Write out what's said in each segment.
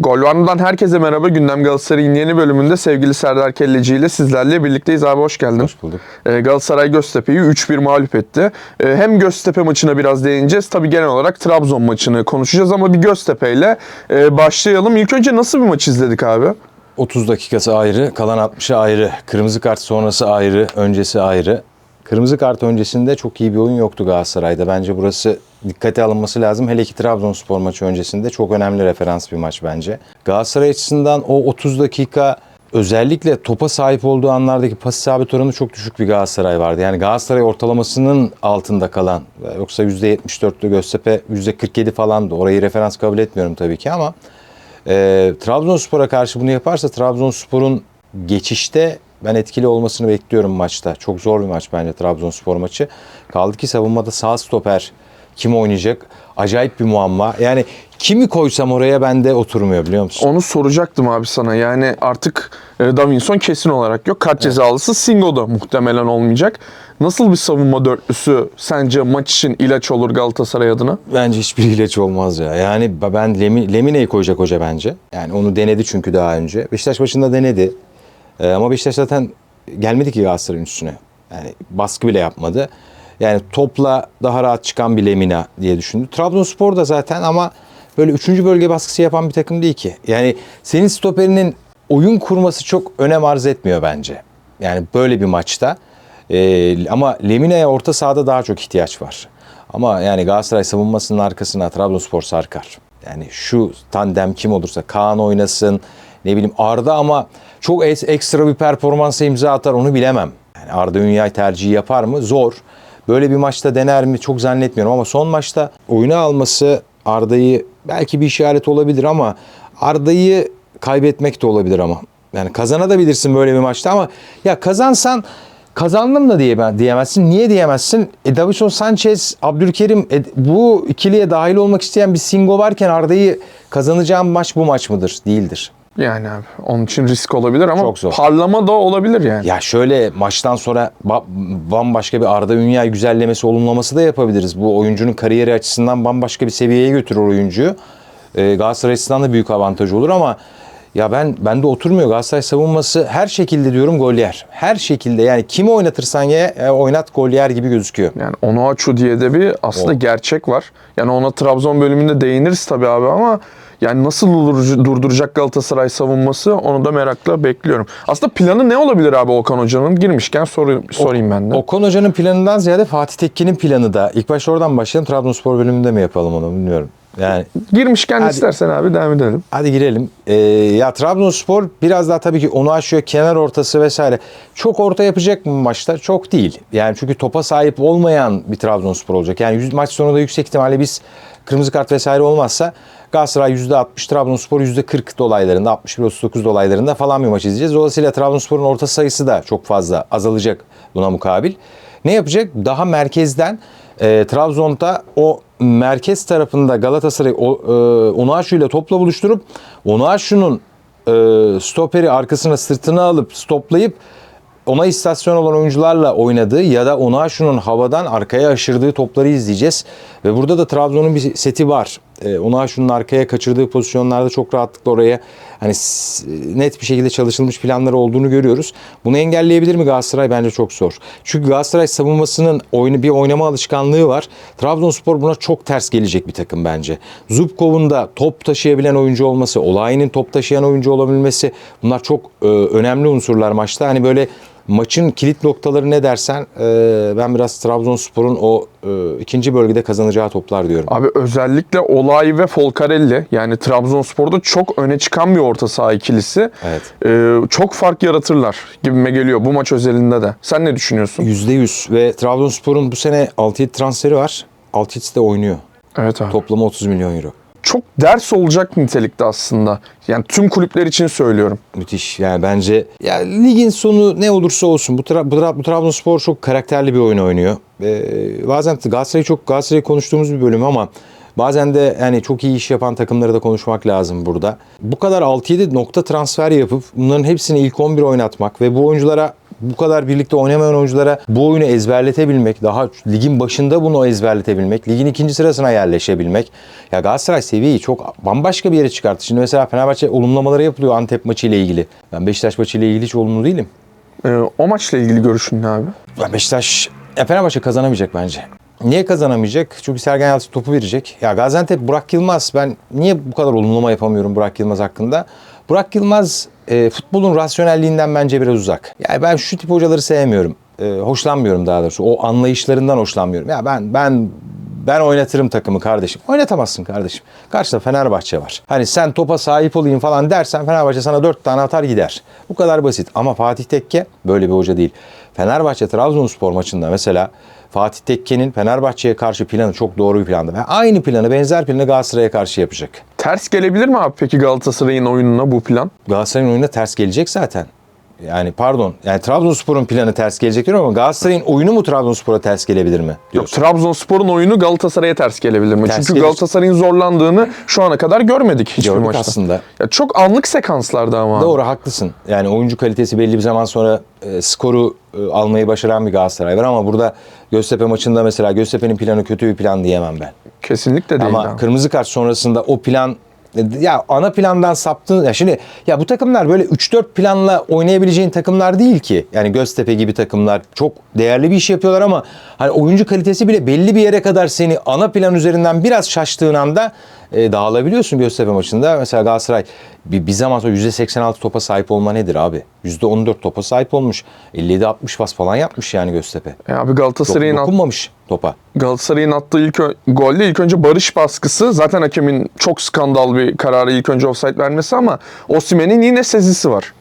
Gol One'dan herkese merhaba. Gündem Galatasaray'ın yeni bölümünde sevgili Serdar Kelleci ile sizlerle birlikteyiz. Abi hoş geldin. Hoş bulduk. Ee, Galatasaray Göztepe'yi 3-1 mağlup etti. Ee, hem Göztepe maçına biraz değineceğiz. Tabii genel olarak Trabzon maçını konuşacağız ama bir Göztepe ile e, başlayalım. İlk önce nasıl bir maç izledik abi? 30 dakikası ayrı, kalan 60'ı ayrı. Kırmızı kart sonrası ayrı, öncesi ayrı. Kırmızı kart öncesinde çok iyi bir oyun yoktu Galatasaray'da. Bence burası dikkate alınması lazım. Hele ki Trabzonspor maçı öncesinde çok önemli referans bir maç bence. Galatasaray açısından o 30 dakika özellikle topa sahip olduğu anlardaki pas isabet oranı çok düşük bir Galatasaray vardı. Yani Galatasaray ortalamasının altında kalan yoksa %74'lü Göztepe %47 falandı. Orayı referans kabul etmiyorum tabii ki ama e, Trabzonspor'a karşı bunu yaparsa Trabzonspor'un geçişte ben etkili olmasını bekliyorum maçta. Çok zor bir maç bence Trabzonspor maçı. Kaldı ki savunmada sağ stoper kim oynayacak? Acayip bir muamma. Yani kimi koysam oraya bende oturmuyor biliyor musun? Onu soracaktım abi sana. Yani artık e, Davinson kesin olarak yok. Kart cezalısı Singo da muhtemelen olmayacak. Nasıl bir savunma dörtlüsü sence maç için ilaç olur Galatasaray adına? Bence hiçbir ilaç olmaz ya. Yani ben Lemi, Lemine'yi koyacak hoca bence. Yani onu denedi çünkü daha önce. Beşiktaş başında denedi. Ee, ama Beşiktaş zaten gelmedi ki Galatasaray'ın üstüne. Yani baskı bile yapmadı. Yani topla daha rahat çıkan bir Lemina diye düşündü. Trabzonspor da zaten ama böyle üçüncü bölge baskısı yapan bir takım değil ki. Yani senin stoperinin oyun kurması çok önem arz etmiyor bence. Yani böyle bir maçta. Ee, ama Lemina'ya orta sahada daha çok ihtiyaç var. Ama yani Galatasaray savunmasının arkasına Trabzonspor sarkar. Yani şu tandem kim olursa Kaan oynasın, ne bileyim Arda ama çok ekstra bir performansa imza atar onu bilemem. Yani Arda Ünyay tercihi yapar mı? Zor. Böyle bir maçta dener mi? Çok zannetmiyorum ama son maçta oyuna alması Arda'yı belki bir işaret olabilir ama Arda'yı kaybetmek de olabilir ama. Yani kazanabilirsin böyle bir maçta ama ya kazansan kazandım da diye diyemezsin. Niye diyemezsin? E, Davison Sanchez, Abdülkerim e, bu ikiliye dahil olmak isteyen bir Singo varken Arda'yı kazanacağım maç bu maç mıdır? Değildir. Yani abi onun için risk olabilir ama Çok zor. parlama da olabilir yani. Ya şöyle maçtan sonra ba- bambaşka bir Arda Ünyay güzellemesi, olumlaması da yapabiliriz. Bu oyuncunun kariyeri açısından bambaşka bir seviyeye götürür oyuncuyu. Ee, Galatasaray açısından da büyük avantajı olur ama ya ben bende oturmuyor Galatasaray savunması her şekilde diyorum gol yer. Her şekilde yani kimi oynatırsan ya e, oynat gol yer gibi gözüküyor. Yani onu açu diye de bir aslında O. gerçek var. Yani ona Trabzon bölümünde değiniriz tabii abi ama yani nasıl durdur- durduracak Galatasaray savunması onu da merakla bekliyorum. Aslında planı ne olabilir abi Okan Hoca'nın? Girmişken soru, sorayım ben de. Okan Hoca'nın planından ziyade Fatih Tekkin'in planı da. İlk başta oradan başlayalım. Trabzonspor bölümünde mi yapalım onu bilmiyorum. Yani Girmişken Hadi. istersen abi devam edelim. Hadi girelim. Ee, ya Trabzonspor biraz daha tabii ki onu aşıyor kenar ortası vesaire. Çok orta yapacak mı maçta? Çok değil. Yani çünkü topa sahip olmayan bir Trabzonspor olacak. Yani maç sonunda yüksek ihtimalle biz kırmızı kart vesaire olmazsa Galatasaray %60, Trabzonspor %40 dolaylarında, 61-39 dolaylarında falan bir maç izleyeceğiz. Dolayısıyla Trabzonspor'un orta sayısı da çok fazla azalacak buna mukabil. Ne yapacak? Daha merkezden e, Trabzon'da o merkez tarafında Galatasaray o, e, ile topla buluşturup Onuachu'nun e, stoperi arkasına sırtına alıp stoplayıp ona istasyon olan oyuncularla oynadığı ya da Onuachu'nun havadan arkaya aşırdığı topları izleyeceğiz. Ve burada da Trabzon'un bir seti var. E, Onuachu'nun arkaya kaçırdığı pozisyonlarda çok rahatlıkla oraya hani net bir şekilde çalışılmış planları olduğunu görüyoruz. Bunu engelleyebilir mi Galatasaray? Bence çok zor. Çünkü Galatasaray savunmasının oyunu bir oynama alışkanlığı var. Trabzonspor buna çok ters gelecek bir takım bence. Zubkov'un da top taşıyabilen oyuncu olması, Olay'ın top taşıyan oyuncu olabilmesi bunlar çok e, önemli unsurlar maçta. Hani böyle maçın kilit noktaları ne dersen e, ben biraz Trabzonspor'un o e, ikinci bölgede kazanacağı toplar diyorum. Abi özellikle Olay ve Folcarelli yani Trabzonspor'da çok öne çıkan bir orta saha ikilisi. Evet. Ee, çok fark yaratırlar gibime geliyor bu maç özelinde de. Sen ne düşünüyorsun? %100 ve Trabzonspor'un bu sene 6-7 transferi var. 6-7'si de oynuyor. Evet abi. Toplama 30 milyon euro. Çok ders olacak nitelikte aslında. Yani tüm kulüpler için söylüyorum. Müthiş. Yani bence ya ligin sonu ne olursa olsun bu, Tra- bu, Tra- bu Trabzonspor çok karakterli bir oyun oynuyor. Ee, bazen Galatasaray çok Galatasaray'ı konuştuğumuz bir bölüm ama bazen de yani çok iyi iş yapan takımları da konuşmak lazım burada. Bu kadar 6-7 nokta transfer yapıp bunların hepsini ilk 11 oynatmak ve bu oyunculara bu kadar birlikte oynamayan oyunculara bu oyunu ezberletebilmek, daha ligin başında bunu ezberletebilmek, ligin ikinci sırasına yerleşebilmek. Ya Galatasaray seviyeyi çok bambaşka bir yere çıkarttı. Şimdi mesela Fenerbahçe olumlamaları yapılıyor Antep maçı ile ilgili. Ben Beşiktaş maçı ile ilgili hiç olumlu değilim. Ee, o maçla ilgili görüşün ne abi? Ya Beşiktaş, ya Fenerbahçe kazanamayacak bence. Niye kazanamayacak? Çünkü Sergen Yalçın topu verecek. Ya Gaziantep Burak Yılmaz ben niye bu kadar olumlama yapamıyorum Burak Yılmaz hakkında? Burak Yılmaz e, futbolun rasyonelliğinden bence biraz uzak. Yani ben şu tip hocaları sevmiyorum. E, hoşlanmıyorum daha doğrusu. O anlayışlarından hoşlanmıyorum. Ya ben ben ben oynatırım takımı kardeşim. Oynatamazsın kardeşim. Karşıda Fenerbahçe var. Hani sen topa sahip olayım falan dersen Fenerbahçe sana dört tane atar gider. Bu kadar basit. Ama Fatih Tekke böyle bir hoca değil. Fenerbahçe Trabzonspor maçında mesela Fatih Tekke'nin Fenerbahçe'ye karşı planı çok doğru bir plandı. Ve aynı planı benzer planı Galatasaray'a karşı yapacak. Ters gelebilir mi abi peki Galatasaray'ın oyununa bu plan? Galatasaray'ın oyununa ters gelecek zaten. Yani pardon. Yani Trabzonspor'un planı ters gelecek diyorum ama Galatasaray'ın oyunu mu Trabzonspor'a ters gelebilir mi? Yok, Diyorsun. Trabzonspor'un oyunu Galatasaray'a ters gelebilir mi? Ters Çünkü gelir. Galatasaray'ın zorlandığını şu ana kadar görmedik hiçbir Gördük maçta. aslında. Ya çok anlık sekanslardı ama. Doğru haklısın. Yani oyuncu kalitesi belli bir zaman sonra e, skoru e, almayı başaran bir Galatasaray var ama burada Göztepe maçında mesela Göztepe'nin planı kötü bir plan diyemem ben. Kesinlikle değil. Ama abi. kırmızı kart sonrasında o plan ya ana plandan saptın ya şimdi ya bu takımlar böyle 3-4 planla oynayabileceğin takımlar değil ki. Yani Göztepe gibi takımlar çok değerli bir iş yapıyorlar ama hani oyuncu kalitesi bile belli bir yere kadar seni ana plan üzerinden biraz şaştığın anda e, dağılabiliyorsun Göztepe maçında. Mesela Galatasaray bir, bir zaman sonra %86 topa sahip olma nedir abi? %14 topa sahip olmuş. 57-60 pas falan yapmış yani Göztepe. E abi Galatasaray'ın at- dokunmamış topa. Galatasaray'ın attığı ilk golde ilk önce barış baskısı. Zaten hakemin çok skandal bir kararı ilk önce offside vermesi ama Osimhen'in yine sezisi var.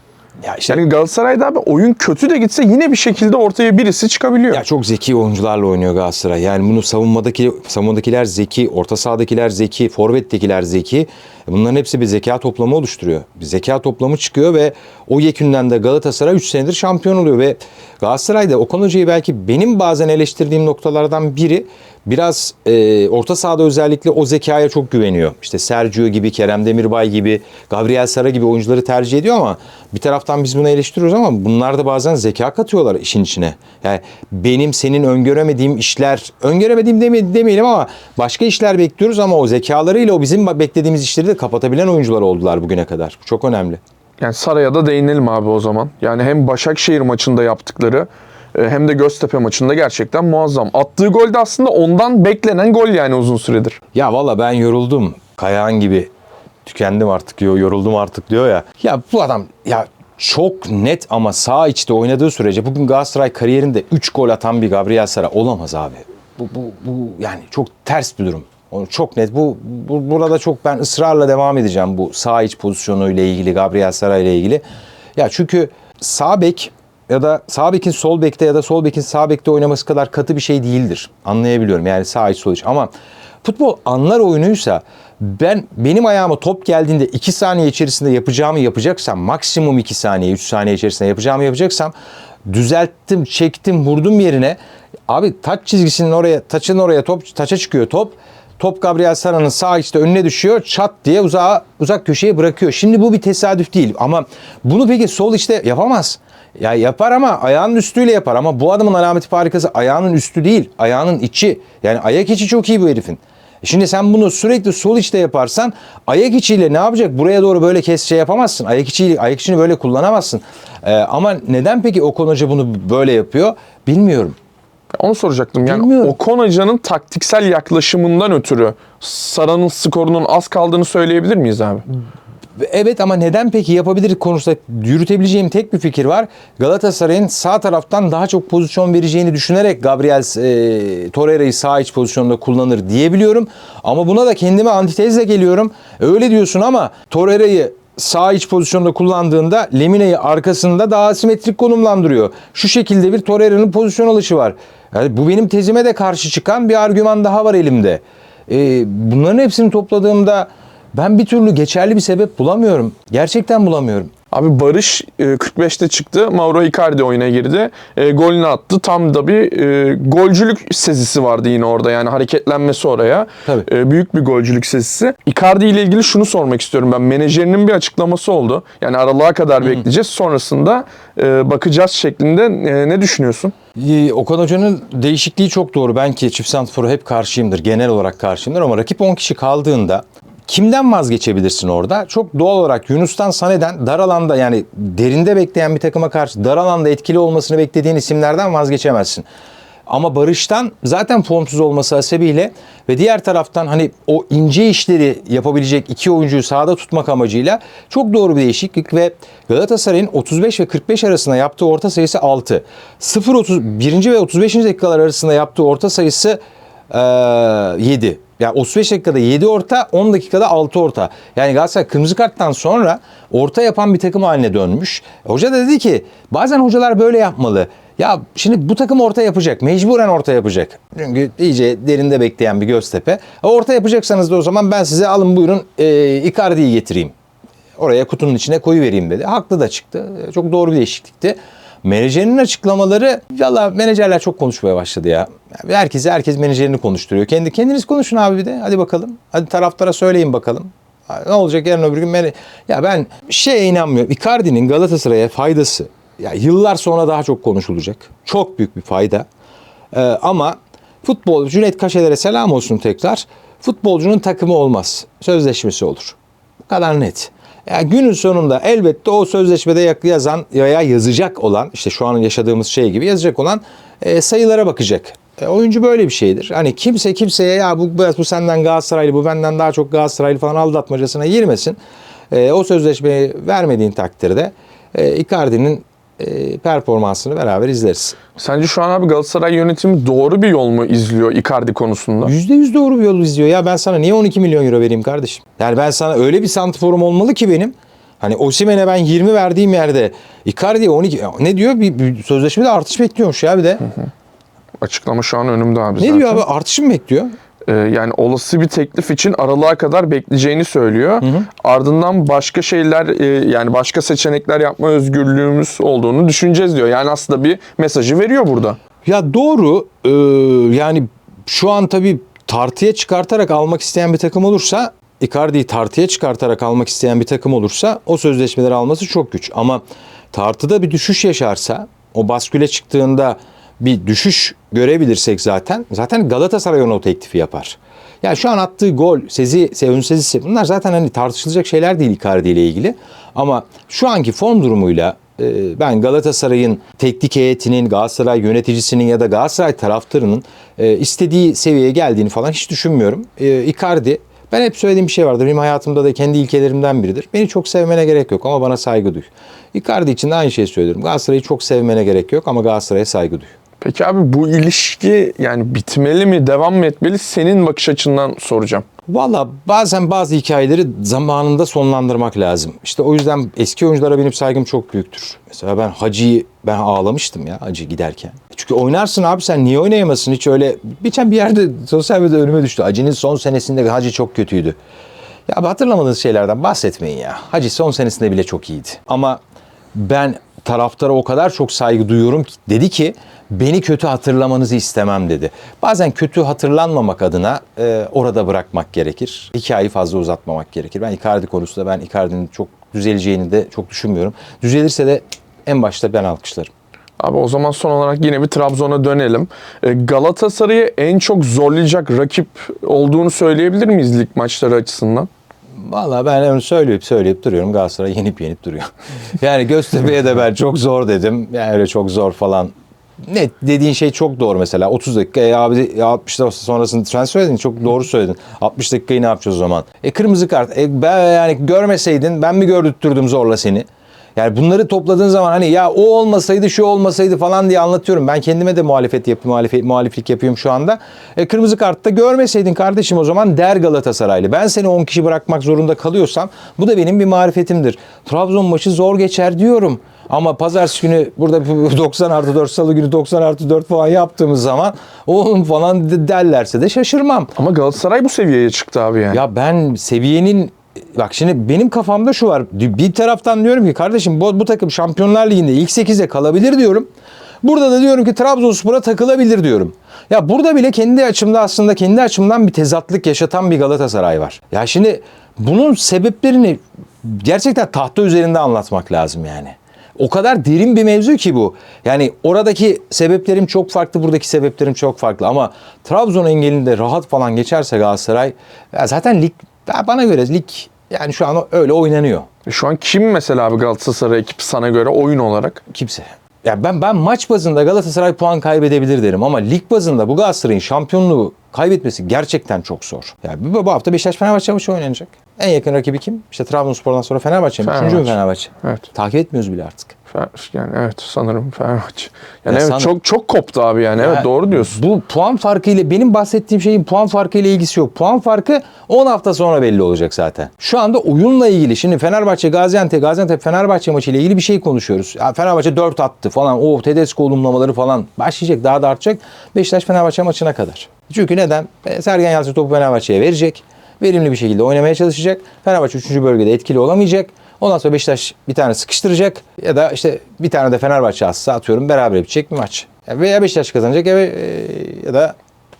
Ya işte Yani Galatasaray'da abi oyun kötü de gitse yine bir şekilde ortaya birisi çıkabiliyor. Ya çok zeki oyuncularla oynuyor Galatasaray. Yani bunu savunmadaki savunmadakiler zeki, orta sahadakiler zeki, forvettekiler zeki. Bunların hepsi bir zeka toplamı oluşturuyor. Bir zeka toplamı çıkıyor ve o yekünden de Galatasaray 3 senedir şampiyon oluyor ve Galatasaray'da Okan Hoca'yı belki benim bazen eleştirdiğim noktalardan biri biraz e, orta sahada özellikle o zekaya çok güveniyor. İşte Sergio gibi, Kerem Demirbay gibi, Gabriel Sara gibi oyuncuları tercih ediyor ama bir taraftan biz bunu eleştiriyoruz ama bunlar da bazen zeka katıyorlar işin içine. Yani benim senin öngöremediğim işler, öngöremediğim deme, demeyelim ama başka işler bekliyoruz ama o zekalarıyla o bizim beklediğimiz işleri de kapatabilen oyuncular oldular bugüne kadar. Bu çok önemli. Yani Saray'a da değinelim abi o zaman. Yani hem Başakşehir maçında yaptıkları hem de Göztepe maçında gerçekten muazzam. Attığı gol de aslında ondan beklenen gol yani uzun süredir. Ya valla ben yoruldum. Kayağın gibi tükendim artık diyor, yoruldum artık diyor ya. Ya bu adam ya çok net ama sağ içte oynadığı sürece bugün Galatasaray kariyerinde 3 gol atan bir Gabriel Sara olamaz abi. Bu, bu, bu yani çok ters bir durum. O Çok net. Bu, bu burada çok ben ısrarla devam edeceğim bu sağ iç pozisyonu ile ilgili Gabriel Sara ile ilgili. Ya çünkü sağ bek ya da sağ bekin sol bekte ya da sol bekin sağ bekte oynaması kadar katı bir şey değildir. Anlayabiliyorum. Yani sağ iç sol iç ama futbol anlar oyunuysa ben benim ayağıma top geldiğinde 2 saniye içerisinde yapacağımı yapacaksam maksimum 2 saniye 3 saniye içerisinde yapacağımı yapacaksam düzelttim, çektim, vurdum yerine abi taç çizgisinin oraya, taçın oraya top taça çıkıyor top. Top Gabriel Sara'nın sağ içte önüne düşüyor. Çat diye uzağa, uzak köşeye bırakıyor. Şimdi bu bir tesadüf değil. Ama bunu peki sol içte yapamaz. Ya yapar ama ayağının üstüyle yapar. Ama bu adamın alameti farikası ayağının üstü değil. Ayağının içi. Yani ayak içi çok iyi bu herifin. E Şimdi sen bunu sürekli sol içte yaparsan ayak içiyle ne yapacak? Buraya doğru böyle kes şey yapamazsın. Ayak içiyle ayak içini böyle kullanamazsın. Ee, ama neden peki Okan Hoca bunu böyle yapıyor? Bilmiyorum. Onu soracaktım. Yani Bilmiyorum. Okan Hoca'nın taktiksel yaklaşımından ötürü Sara'nın skorunun az kaldığını söyleyebilir miyiz abi? Evet ama neden peki yapabilir konusunda yürütebileceğim tek bir fikir var. Galatasaray'ın sağ taraftan daha çok pozisyon vereceğini düşünerek Gabriel e, Torreira'yı sağ iç pozisyonda kullanır diyebiliyorum. Ama buna da kendime antitezle geliyorum. Öyle diyorsun ama Torreira'yı sağ iç pozisyonda kullandığında Lemine'yi arkasında daha asimetrik konumlandırıyor. Şu şekilde bir Torreira'nın pozisyon alışı var. Yani bu benim tezime de karşı çıkan bir argüman daha var elimde. E, bunların hepsini topladığımda ben bir türlü geçerli bir sebep bulamıyorum. Gerçekten bulamıyorum. Abi Barış e, 45'te çıktı. Mauro Icardi oyuna girdi. E, golünü attı. Tam da bir e, golcülük sezisi vardı yine orada. Yani hareketlenmesi oraya. Tabii. E, büyük bir golcülük sezisi. Icardi ile ilgili şunu sormak istiyorum ben. Menajerinin bir açıklaması oldu. Yani aralığa kadar bekleyeceğiz. Sonrasında e, bakacağız şeklinde. E, ne düşünüyorsun? Ee, Okan Hoca'nın değişikliği çok doğru. Ben ki çift santrfora hep karşıyımdır. Genel olarak karşıyımdır ama rakip 10 kişi kaldığında kimden vazgeçebilirsin orada? Çok doğal olarak Yunus'tan Sane'den dar alanda yani derinde bekleyen bir takıma karşı dar alanda etkili olmasını beklediğin isimlerden vazgeçemezsin. Ama Barış'tan zaten formsuz olması hasebiyle ve diğer taraftan hani o ince işleri yapabilecek iki oyuncuyu sahada tutmak amacıyla çok doğru bir değişiklik ve Galatasaray'ın 35 ve 45 arasında yaptığı orta sayısı 6. 0 30 1. ve 35. dakikalar arasında yaptığı orta sayısı eee, 7. Yani 35 dakikada 7 orta, 10 dakikada 6 orta. Yani Galatasaray kırmızı karttan sonra orta yapan bir takım haline dönmüş. Hoca da dedi ki bazen hocalar böyle yapmalı. Ya şimdi bu takım orta yapacak. Mecburen orta yapacak. Çünkü iyice derinde bekleyen bir Göztepe. E, Orta yapacaksanız da o zaman ben size alın buyurun e, Icardi'yi getireyim. Oraya kutunun içine koyu vereyim dedi. Haklı da çıktı. E, Çok doğru bir değişiklikti. Menajerinin açıklamaları valla menajerler çok konuşmaya başladı ya. Yani herkes herkes menajerini konuşturuyor. Kendi kendiniz konuşun abi bir de. Hadi bakalım. Hadi taraftara söyleyin bakalım. Ne olacak yarın öbür gün mene- ya ben şeye inanmıyorum. Icardi'nin Galatasaray'a faydası ya yıllar sonra daha çok konuşulacak. Çok büyük bir fayda. Ee, ama futbolcu Cüneyt Kaşeler'e selam olsun tekrar. Futbolcunun takımı olmaz. Sözleşmesi olur. Bu kadar net. Yani günün sonunda elbette o sözleşmede yazan veya yazacak olan işte şu an yaşadığımız şey gibi yazacak olan e, sayılara bakacak. E, oyuncu böyle bir şeydir. Hani kimse kimseye ya bu, bu senden Galatasaraylı bu benden daha çok Galatasaraylı falan aldatmacasına girmesin. E, o sözleşmeyi vermediğin takdirde e, Icardi'nin e, performansını beraber izleriz. Sence şu an abi Galatasaray yönetimi doğru bir yol mu izliyor Icardi konusunda? %100 doğru bir yol izliyor. Ya ben sana niye 12 milyon euro vereyim kardeşim? Yani ben sana öyle bir santrforum olmalı ki benim. Hani Osimhen'e ben 20 verdiğim yerde Icardi'ye 12 Ya ne diyor? Bir, bir sözleşmede artış bekliyormuş ya bir de. Açıklama şu an önümde abi Ne zaten. diyor abi? Artış mı bekliyor? Ee, yani olası bir teklif için aralığa kadar bekleyeceğini söylüyor. Ardından başka şeyler e, yani başka seçenekler yapma özgürlüğümüz olduğunu düşüneceğiz diyor. Yani aslında bir mesajı veriyor burada. Ya doğru. Ee, yani şu an tabii tartıya çıkartarak almak isteyen bir takım olursa Icardi'yi tartıya çıkartarak almak isteyen bir takım olursa o sözleşmeleri alması çok güç. Ama tartıda bir düşüş yaşarsa o basküle çıktığında bir düşüş görebilirsek zaten zaten Galatasaray ona o teklifi yapar. Yani şu an attığı gol, sezi, ön sezisi bunlar zaten hani tartışılacak şeyler değil Icardi ile ilgili. Ama şu anki form durumuyla e, ben Galatasaray'ın teknik heyetinin, Galatasaray yöneticisinin ya da Galatasaray taraftarının e, istediği seviyeye geldiğini falan hiç düşünmüyorum. E, Icardi ben hep söylediğim bir şey vardır. Benim hayatımda da kendi ilkelerimden biridir. Beni çok sevmene gerek yok ama bana saygı duy. Icardi için de aynı şeyi söylüyorum. Galatasaray'ı çok sevmene gerek yok ama Galatasaray'a saygı duy. Peki abi bu ilişki yani bitmeli mi, devam mı etmeli? Senin bakış açından soracağım. Valla bazen bazı hikayeleri zamanında sonlandırmak lazım. İşte o yüzden eski oyunculara benim saygım çok büyüktür. Mesela ben Hacı'yı ben ağlamıştım ya Hacı giderken. Çünkü oynarsın abi sen niye oynayamasın hiç öyle. Geçen bir yerde sosyal medyada önüme düştü. Hacı'nın son senesinde Hacı çok kötüydü. Ya hatırlamadığınız şeylerden bahsetmeyin ya. Hacı son senesinde bile çok iyiydi. Ama ben taraftara o kadar çok saygı duyuyorum ki dedi ki beni kötü hatırlamanızı istemem dedi. Bazen kötü hatırlanmamak adına e, orada bırakmak gerekir. Hikayeyi fazla uzatmamak gerekir. Ben Icardi konusunda ben Icardi'nin çok düzeleceğini de çok düşünmüyorum. Düzelirse de en başta ben alkışlarım. Abi o zaman son olarak yine bir Trabzon'a dönelim. Ee, Galatasaray'ı en çok zorlayacak rakip olduğunu söyleyebilir miyiz lig maçları açısından? Vallahi ben onu söyleyip söyleyip duruyorum. Galatasaray yenip yenip duruyor. yani Göztepe'ye de ben çok zor dedim. Yani öyle çok zor falan. Ne dediğin şey çok doğru mesela. 30 dakika e abi ya 60 dakika sonrasını sen söyledin çok doğru söyledin. 60 dakikayı ne yapacağız o zaman? E kırmızı kart. E ben yani görmeseydin ben mi gördürttürdüm zorla seni? Yani bunları topladığın zaman hani ya o olmasaydı şu olmasaydı falan diye anlatıyorum. Ben kendime de muhalefet yap muhalefet, muhaliflik yapıyorum şu anda. E, kırmızı kartta görmeseydin kardeşim o zaman der Galatasaraylı. Ben seni 10 kişi bırakmak zorunda kalıyorsam bu da benim bir marifetimdir. Trabzon maçı zor geçer diyorum. Ama pazartesi günü burada 90 artı 4 salı günü 90 artı 4 falan yaptığımız zaman oğlum falan de- derlerse de şaşırmam. Ama Galatasaray bu seviyeye çıktı abi yani. Ya ben seviyenin bak şimdi benim kafamda şu var. Bir taraftan diyorum ki kardeşim bu, bu takım Şampiyonlar Ligi'nde ilk 8'e kalabilir diyorum. Burada da diyorum ki Trabzonspor'a takılabilir diyorum. Ya burada bile kendi açımda aslında kendi açımdan bir tezatlık yaşatan bir Galatasaray var. Ya şimdi bunun sebeplerini gerçekten tahta üzerinde anlatmak lazım yani. O kadar derin bir mevzu ki bu. Yani oradaki sebeplerim çok farklı, buradaki sebeplerim çok farklı. Ama Trabzon engelinde rahat falan geçerse Galatasaray, zaten lig bana göre lig yani şu an öyle oynanıyor. Şu an kim mesela abi Galatasaray ekibi sana göre oyun olarak? Kimse. Ya ben ben maç bazında Galatasaray puan kaybedebilir derim ama lig bazında bu Galatasaray'ın şampiyonluğu kaybetmesi gerçekten çok zor. Ya bu, bu hafta Beşiktaş Fenerbahçe maçı oynanacak. En yakın rakibi kim? İşte Trabzonspor'dan sonra Fenerbahçe mi? Üçüncü mü Fenerbahçe. Fenerbahçe? Evet. Takip etmiyoruz bile artık. Fer- Yani evet sanırım Fenerbahçe. Yani Ya evet san- çok çok koptu abi yani. evet Ya doğru diyorsun. Bu puan farkı ile benim bahsettiğim şeyin puan farkı ile ilgisi yok. Puan farkı 10 hafta sonra belli olacak zaten. Şu anda oyunla ilgili şimdi Fenerbahçe Gaziantep Gaziantep Fenerbahçe maçı ile ilgili bir şey konuşuyoruz. Ya Fenerbahçe 4 attı falan. O Tedesco olumlamaları falan başlayacak daha da artacak. Beşiktaş Fenerbahçe maçına kadar. Çünkü neden? E, Sergen Yalçın topu Fenerbahçe'ye verecek. Verimli bir şekilde oynamaya çalışacak. Fenerbahçe 3. bölgede etkili olamayacak. Ondan sonra Beşiktaş bir tane sıkıştıracak ya da işte bir tane de Fenerbahçe atsa atıyorum beraber bitecek bir maç. Ya Veya Beşiktaş kazanacak ya, e, ya da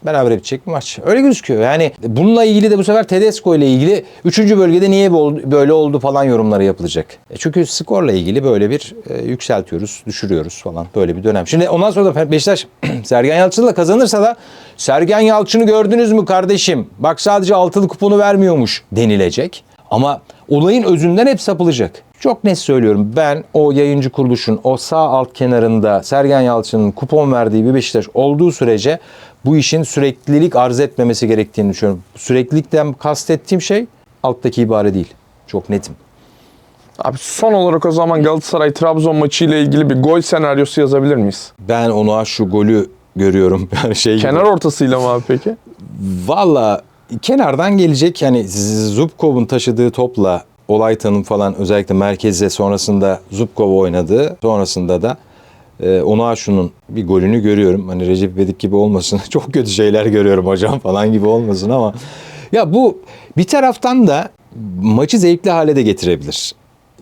beraber bitecek bir maç. Öyle gözüküyor. Yani bununla ilgili de bu sefer Tedesco ile ilgili 3. bölgede niye böyle oldu falan yorumları yapılacak. E çünkü skorla ilgili böyle bir e, yükseltiyoruz, düşürüyoruz falan böyle bir dönem. Şimdi ondan sonra da Beşiktaş Sergen Yalçın'la kazanırsa da Sergen Yalçın'ı gördünüz mü kardeşim? Bak sadece altılı kuponu vermiyormuş denilecek. Ama olayın özünden hep sapılacak. Çok net söylüyorum. Ben o yayıncı kuruluşun o sağ alt kenarında Sergen Yalçın'ın kupon verdiği bir Beşiktaş olduğu sürece bu işin süreklilik arz etmemesi gerektiğini düşünüyorum. Süreklilikten kastettiğim şey alttaki ibare değil. Çok netim. Abi son olarak o zaman Galatasaray Trabzon maçı ile ilgili bir gol senaryosu yazabilir miyiz? Ben ona şu golü görüyorum. Yani şey gibi. Kenar ortasıyla mı abi peki? Valla kenardan gelecek yani Zubkov'un taşıdığı topla Olaytan'ın falan özellikle merkeze sonrasında Zubkov oynadığı sonrasında da e, Onuaşu'nun bir golünü görüyorum. Hani Recep İvedik gibi olmasın. Çok kötü şeyler görüyorum hocam falan gibi olmasın ama ya bu bir taraftan da maçı zevkli hale de getirebilir.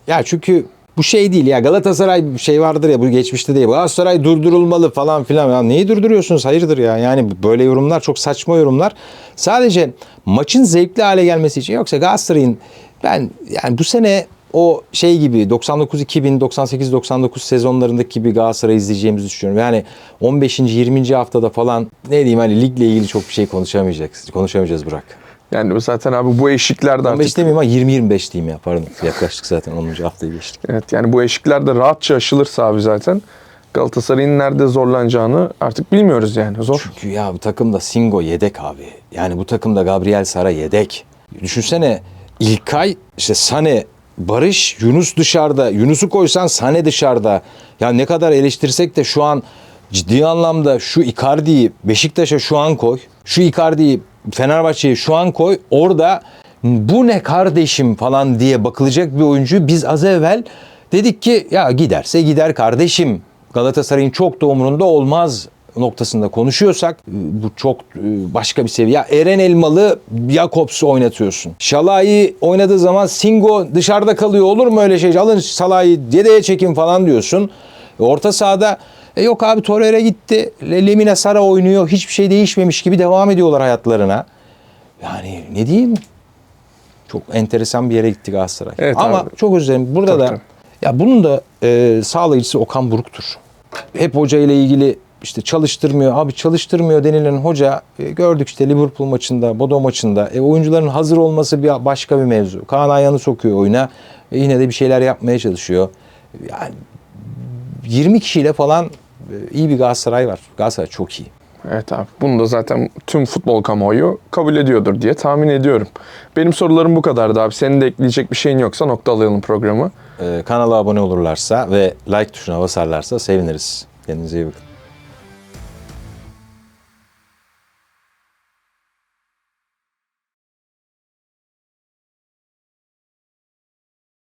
Ya çünkü bu şey değil ya Galatasaray şey vardır ya bu geçmişte değil. Galatasaray durdurulmalı falan filan. Ya neyi durduruyorsunuz? Hayırdır ya? Yani böyle yorumlar çok saçma yorumlar. Sadece maçın zevkli hale gelmesi için yoksa Galatasaray'ın ben yani bu sene o şey gibi 99 2000 98 99 sezonlarındaki gibi Galatasaray izleyeceğimizi düşünüyorum. Yani 15. 20. haftada falan ne diyeyim hani ligle ilgili çok bir şey konuşamayacağız. Konuşamayacağız Burak. Yani zaten abi bu eşikler de 15 artık demeyeyim ama 20 25 diyeyim ya pardon. Yaklaştık zaten 10. haftayı geçtik. evet yani bu eşikler de rahatça aşılırsa abi zaten Galatasaray'ın nerede zorlanacağını artık bilmiyoruz yani. Zor. Çünkü ya bu takımda Singo yedek abi. Yani bu takımda Gabriel Sara yedek. Düşünsene İlkay, işte Sane, Barış, Yunus dışarıda. Yunus'u koysan Sane dışarıda. Ya ne kadar eleştirsek de şu an ciddi anlamda şu Icardi'yi Beşiktaş'a şu an koy. Şu Icardi'yi Fenerbahçe'ye şu an koy. Orada bu ne kardeşim falan diye bakılacak bir oyuncu. Biz az evvel dedik ki ya giderse gider kardeşim. Galatasaray'ın çok da umurunda olmaz noktasında konuşuyorsak e, bu çok e, başka bir seviye. Eren Elmalı Jakobs'u oynatıyorsun. Şalai oynadığı zaman Singo dışarıda kalıyor. Olur mu öyle şey? Alın Salah'ı yedeye çekin falan diyorsun. E, Orta sahada e yok abi Torreira gitti. Le- Lemina Sara oynuyor. Hiçbir şey değişmemiş gibi devam ediyorlar hayatlarına. Yani ne diyeyim? Çok enteresan bir yere gitti Galatasaray. Evet Ama abi. çok özür dilerim. Burada Tabii, da tabii. ya bunun da e, sağlayıcısı Okan Buruk'tur. Hep hoca ile ilgili işte çalıştırmıyor. Abi çalıştırmıyor denilen hoca e, gördük işte Liverpool maçında, Bodo maçında. E, oyuncuların hazır olması bir başka bir mevzu. Kaan Ayhan'ı sokuyor oyuna. E, yine de bir şeyler yapmaya çalışıyor. Yani 20 kişiyle falan iyi bir Galatasaray var. Galatasaray çok iyi. Evet abi. Bunu da zaten tüm futbol kamuoyu kabul ediyordur diye tahmin ediyorum. Benim sorularım bu kadardı abi. Senin de ekleyecek bir şeyin yoksa noktalayalım programı. E, kanala abone olurlarsa ve like tuşuna basarlarsa seviniriz. Kendinize iyi bakın.